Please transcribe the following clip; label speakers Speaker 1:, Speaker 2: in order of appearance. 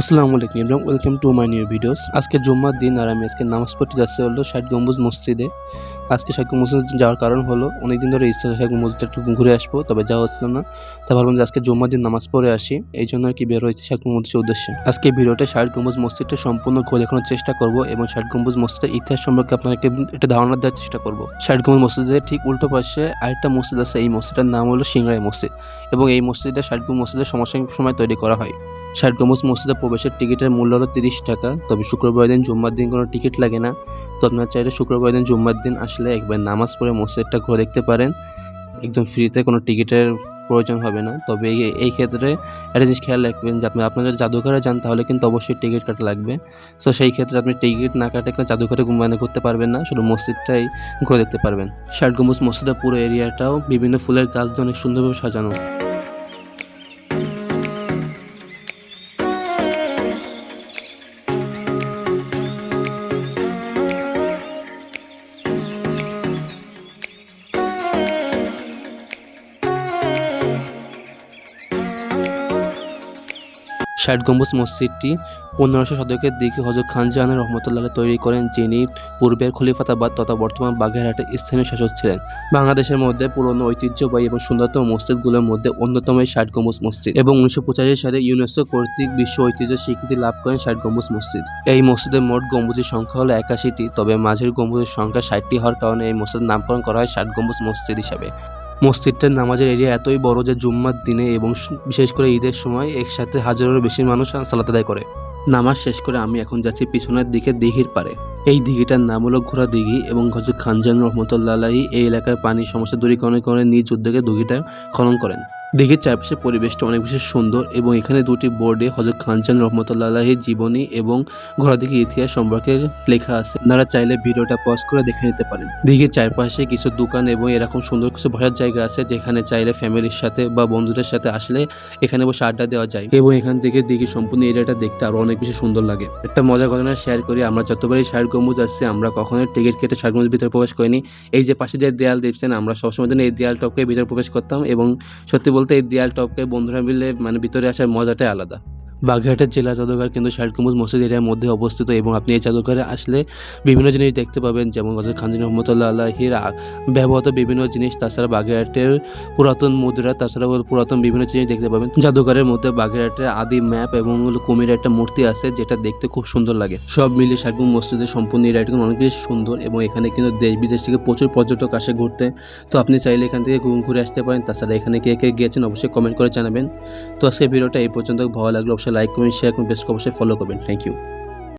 Speaker 1: আসসালামু আলাইকুম এবং welcome to my new videos. আজকে জুম্মার দিন আর আমি আজকে নামাজ পড়তে যাচ্ছি হলো ষাট গম্বুজ মসজিদে। আজকে ষাট গম্বুজ যাওয়ার কারণ হলো অনেকদিন ধরে ইচ্ছা ষাট গম্বুজটা একটু ঘুরে আসব, তবে যাওয়া হচ্ছিল না। তা ভাবলাম যে আজকে জুম্মার দিন নামাজ পড়ে আসি, এই জন্য আর কি বের হয়েছে ষাট গম্বুজের উদ্দেশ্যে। আজকে ভিডিওতে ষাট গম্বুজ মসজিদটা সম্পূর্ণ ঘুরে দেখানোর চেষ্টা করব এবং ষাট গম্বুজ মসজিদের ইতিহাস সম্পর্কে আপনাকে একটা ধারণা দেওয়ার চেষ্টা করব। ষাট গম্বুজ মসজিদের ঠিক উল্টো পাশে আরেকটা মসজিদ আছে, এই মসজিদের নাম হলো সিংরাই মসজিদ এবং এই মসজিদে ষাট গম্বুজ মসজিদের সমসাময়িক সময় তৈরি করা হয়। ষাট গম্বুজ মসজিদে প্রবেশের টিকিটের মূল্য হলো তিরিশ টাকা। তবে শুক্রবার দিন জুম্মার দিন কোনো টিকিট লাগে না। তো আপনারা চাইলে শুক্রবার দিন জুম্মার দিন আসলে একবার নামাজ পড়ে মসজিদটা ঘুরে দেখতে পারেন। একদম ফ্রিতে কোনো টিকিটের প্রয়োজন হবে না। তবে এই এই ক্ষেত্রে একটা জিনিস খেয়াল রাখবেন যে আপনি আপনার যদি জাদুঘরে যান তাহলে কিন্তু অবশ্যই টিকিট কাটা লাগবে। সো সেই ক্ষেত্রে আপনি টিকিট না কাটে কিন্তু জাদুঘরে মানে করতে পারবেন না। শুধু মসজিদটাই ঘুরে দেখতে পারবেন। ষাট গম্বুজ মসজিদের পুরো এরিয়াটাও বিভিন্ন ফুলের গাছ দিয়ে অনেক সুন্দরভাবে সাজানো। ষাট গম্বুজ মসজিদটি পনেরোশো শতকের দিকে হজরত খান জাহান রহমতুল্লাহ তৈরি করেন, যিনি পূর্বের খলিফাতাবাদ তথা বর্তমান বাগেরহাটের স্থানীয় শাসক ছিলেন। বাংলাদেশের মধ্যে পুরনো ঐতিহ্যবাহী এবং সুন্দরতম মসজিদগুলোর মধ্যে অন্যতম এই ষাট গম্বুজ মসজিদ এবং উনিশশো পঁচাশি সালে ইউনেস্কো কর্তৃক বিশ্ব ঐতিহ্য স্বীকৃতি লাভ করেন ষাট গম্বুজ মসজিদ। এই মসজিদের মোট গম্বুজের সংখ্যা হলো একাশিটি, তবে মাঝের গম্বুজের সংখ্যা ষাটটি হওয়ার কারণে এই মসজিদের নামকরণ করা হয় ষাট গম্বুজ মসজিদ হিসাবে। মসজিদটার নামাজের এরিয়া এতই বড় যে জুম্মার দিনে এবং বিশেষ করে ঈদের সময় একসাথে হাজারেরও বেশি মানুষ সালাত আদায় করে। নামাজ শেষ করে আমি এখন যাচ্ছি পিছনের দিকে দিঘির পারে এই দিঘিটার নাম হলো ঘোড়া দিঘি এবং হজরত খানজান রহমতুল্লাহ এই এলাকার পানি সমস্যা দূরীকরণ করে নিজ উদ্যোগে দিঘিটা খনন করেন। দিঘির চারপাশের পরিবেশটা অনেক বেশি সুন্দর এবং এখানে দুটি বোর্ডে হজরত খানজান রহমতুল্লাহ জীবনী এবং দিঘির ইতিহাস সম্পর্কে লেখা আছে। আপনারা চাইলে ভিডিওটা পজ করে দেখে নিতে পারেন। দিঘির চারপাশে কিছু দোকান এবং এরকম সুন্দর কিছু বসার জায়গা আছে যেখানে চাইলে ফ্যামিলির সাথে বা বন্ধুদের সাথে আসলে এখানে বসে আড্ডা দেওয়া যায় এবং এখান থেকে দিঘি সম্পূর্ণ এরিয়াটা দেখতে আরও অনেক বেশি সুন্দর লাগে। একটা মজার ঘটনা শেয়ার করি, আমরা যতবারই ষাট গম্বুজ আসছি আমরা কখনোই টিকিট কেটে ষাট গম্বুজের ভিতরে প্রবেশ করিনি। এই যে পাশে যে দেয়াল দেখছেন, আমরা সবসময় জন্য এই দেয়াল টপকে ভিতরে প্রবেশ করতাম এবং সত্যি বলতে এই দেয়াল টপকে বন্ধুরা মিলে মানে ভিতরে আসার মজাটাই আলাদা। বাগেরহাটের জেলা জাদুঘর কিন্তু গম্বুজ মসজিদ এরিয়ার মধ্যে অবস্থিত এবং আপনি এই জাদুঘরে আসলে বিভিন্ন জিনিস দেখতে পাবেন, যেমন হজরত খানজিন রহমতুল্লাহ আল্লাহির ব্যবহৃত বিভিন্ন জিনিস, তাছাড়া বাগেরহাটের পুরাতন মুদ্রা, তাছাড়া পুরাতন বিভিন্ন জিনিস দেখতে পাবেন। জাদুঘরের মধ্যে বাগেরহাটের আদি ম্যাপ এবং হলো কুমিরের একটা মূর্তি আছে, যেটা দেখতে খুব সুন্দর লাগে। সব মিলিয়ে ষাট মসজিদের সম্পূর্ণ এরিয়াটি অনেক বেশি সুন্দর এবং এখানে কিন্তু দেশ বিদেশ থেকে প্রচুর পর্যটক আসে ঘুরতে। তো আপনি চাইলে এখান থেকে ঘুরে আসতে পারেন। তাছাড়া এখানে কে কে গিয়েছেন অবশ্যই কমেন্ট করে জানাবেন। তো আজকে ভিডিওটা এই পর্যন্ত। ভালো লাগল অবশ্যই লাইক করবেন শেয়ার করবেন বেস্ট অবশ্যই ফলো করবেন। Thank you